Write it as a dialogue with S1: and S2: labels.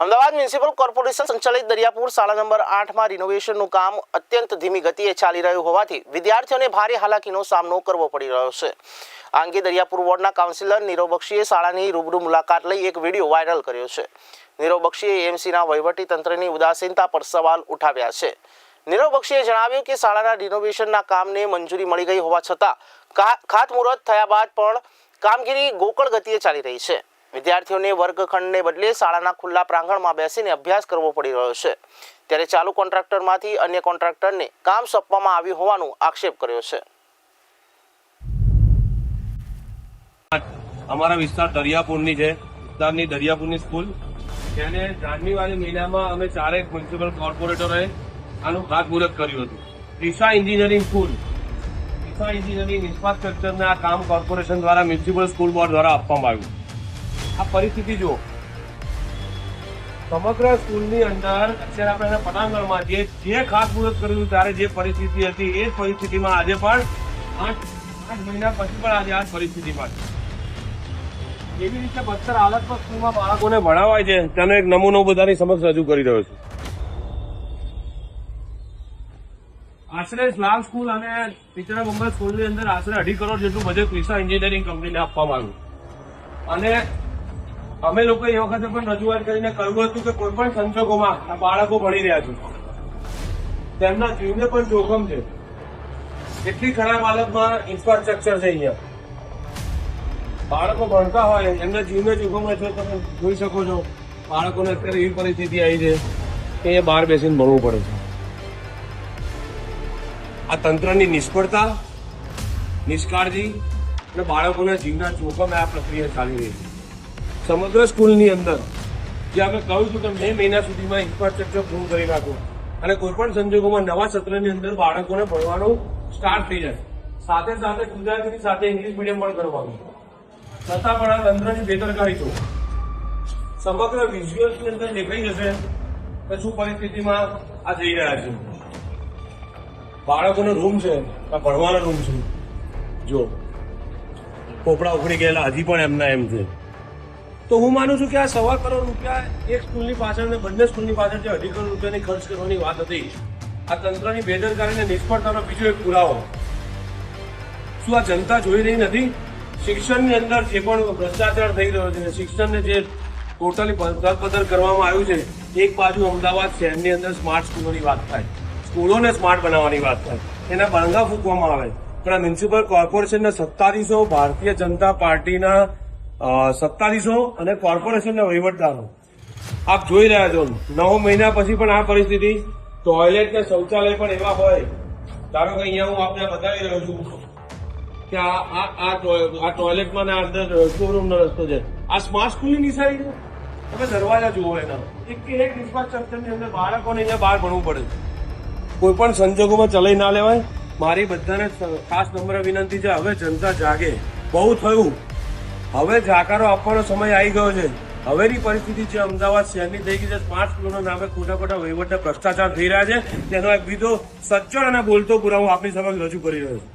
S1: Ahmedabad municipal corporation સંચાલિત દરિયાપુર શાળા number આઠમાં રિનોવેશનનું કામ અત્યંત ધીમી ગતિએ ચાલી રહ્યું હોવાથી વિદ્યાર્થીઓને ભારે હાલાકીનો સામનો કરવો પડી રહ્યો છે. આ અંગે દરિયાપુર વોર્ડના કાઉન્સિલર નીરવ બક્ષીએ શાળાની રૂબરૂ મુલાકાત લઈ એક વીડિયો વાયરલ કર્યો છે. નીરવ બક્ષીએ એએમસીના વહીવટી તંત્રની ઉદાસીનતા પર સવાલ ઉઠાવ્યા છે. નીરવ બક્ષીએ જણાવ્યું કે શાળાના રિનોવેશનના કામને મંજૂરી મળી ગઈ હોવા છતાં ખાતમુહૂર્ત થયા બાદ પણ કામગીરી ગોકળ ગતિએ ચાલી રહી છે. વિદ્યાર્થીઓને વર્ગખંડને બદલે શાળાના ખુલ્લા પ્રાંગણમાં બેસીને અભ્યાસ કરવો પડી રહ્યો છે. ત્યારે ચાલુ કોન્ટ્રાક્ટરમાંથી અન્ય કોન્ટ્રાક્ટરને કામ સોંપવામાં આવ્યું હોવાનું આક્ષેપ કર્યો છે.
S2: અમારા વિસ્તાર દરિયાપુરની છે. વિસ્તારની દરિયાપુરની સ્કૂલ. તેને જાન્યુઆરી મહિનામાં અમે ચારેક મ્યુનિસિપલ કોર્પોરેટરોએ આનું ખાતમુહૂર્ત કર્યું હતું. Disha engineering school. Disha engineering આ કામ કોર્પોરેશન દ્વારા મ્યુનિસિપલ સ્કૂલ બોર્ડ દ્વારા આપવામાં આવ્યું. આ પરિસ્થિતિ જુઓ. સમગ્ર સ્કૂલની અંદર અત્યારે આપણે પટાંગણમાં જે જે ખાતમુહૂર્ત કર્યું હતું, ત્યારે જે પરિસ્થિતિ હતી, એ જ પરિસ્થિતિમાં આજે પણ આઠ મહિના પછી પણ આજે આ પરિસ્થિતિમાં એવી રીતે બસ્તર હાલતમાં સ્કૂલમાં બાળકોને ભણાવાય છે. તેનો એક નમૂનો બધાની સમક્ષ રજૂ કરી રહ્યો છું. આશરે લાલ સ્કૂલ અને પિતરા મુંબઈ સ્કૂલની અંદર આશરે અઢી કરોડ જેટલું બજેટ ક્રિસા એન્જિનિયરિંગ કંપનીને આપવામાં આવ્યું. અને અમે લોકો એ વખતે પણ રજૂઆત કરીને કહ્યું હતું કે કોઈ પણ સંજોગોમાં આ બાળકો ભણી રહ્યા છે. તેમના જીવને પણ જોખમ છે. કેટલી ખરાબ હાલતમાં ઇન્ફ્રાસ્ટ્રક્ચર છે અહીંયા. બાળકો ભણતા હોય, એમના જીવને જોખમ હોય છે તમે જોઈ શકો છો. બાળકોને અત્યારે એવી પરિસ્થિતિ આવી છે કે એ બહાર બેસીને ભણવું પડે છે. આ તંત્રની નિષ્ફળતા, નિષ્કાળજી અને બાળકોના જીવના જોખમે આ પ્રક્રિયા ચાલી રહી છે. સમગ્ર સ્કૂલની અંદર, જે આપણે કહ્યું છું કે મે મહિના સુધીમાં ઇન્ફ્રાસ્ટ્રક્ચર પૂરું કરી નાખો. અને કોઈ પણ સંજોગોમાં નવા સત્રની અંદર બાળકોને ભણવાનું સ્ટાર્ટ થઈ જશે સાથે સાથે ગુજરાતીની સાથે ઇંગ્લિશ મીડિયમ પણ કરવાનું છતાં પણ આ તંત્રની બેદરકારી છો. સમગ્ર વિઝ્યુઅલ્સની અંદર દેખાઈ જશે કે શું પરિસ્થિતિમાં આ જઈ રહ્યા છે. બાળકોનો રૂમ છે, આ ભણવાનો રૂમ છે. જો, પોપડા ઉખડી ગયેલા હજી પણ એમના એમ છે. તો હું માનું છું કે આ સવા કરોડ રૂપિયા એક સ્કૂલની પાછળ ને બંને સ્કૂલની પાછળ જે અઢી કરોડ રૂપિયાની ખર્ચ કરવાની વાત હતી, આ તંત્રની બેદરકારી અને નિષ્ફળતાનો બીજો એક પુરાવો. શું આ જનતા જોઈ રહી નથી? શિક્ષણની અંદર જે પણ ભ્રષ્ટાચાર થઈ રહ્યો છે, શિક્ષણને જે ટોટલી બદલ કરવામાં આવ્યું છે, એક બાજુ અમદાવાદ શહેરની અંદર સ્માર્ટ સ્કૂલોની વાત થાય, સ્કૂલોને સ્માર્ટ બનાવવાની વાત થાય, એના બાંધા ફૂંકવામાં આવે. પણ આ મ્યુનિસિપલ કોર્પોરેશનના સત્તાધીશો ભારતીય જનતા પાર્ટીના સત્તાધીશો અને કોર્પોરેશનના વહીવટદારો. આપ જોઈ રહ્યા છો, નવ મહિના પછી પણ આ પરિસ્થિતિ ટોયલેટ કે શૌચાલય પણ એવા હોય. ધારો કે અહીંયા હું આપને બતાવી રહ્યો છું કે આ આ આ ટોયલેટમાં આ અંદર શોરૂમનો રસ્તો છે. આ સ્માર્ટ સ્કૂલની નિશાની છે. તમે દરવાજા જુઓ એના. એક કે એક ઇન્ફ્રાસ્ટ્રક્ચરની અંદર બાળકોને અહીંયા બહાર ભણવું પડે કોઈ પણ સંજોગોમાં ચલાઈ ના લેવાય. મારી બધાને ખાસ નમ્ર વિનંતી છે, હવે જનતા જાગે. બહુ થયું. હવે જાકારો આપવાનો સમય આવી ગયો છે. હવેની પરિસ્થિતિ છે, અમદાવાદ શહેરની થઈ ગઈ છે. સ્માર્ટ સ્કૂલોના નામે ખોટા ખોટા વહીવટના ભ્રષ્ટાચાર થઈ રહ્યા છે. તેનો એક બીજો સચ્ચો અને બોલતો પુરાવો આપની સમક્ષ રજૂ કરી રહ્યો છે.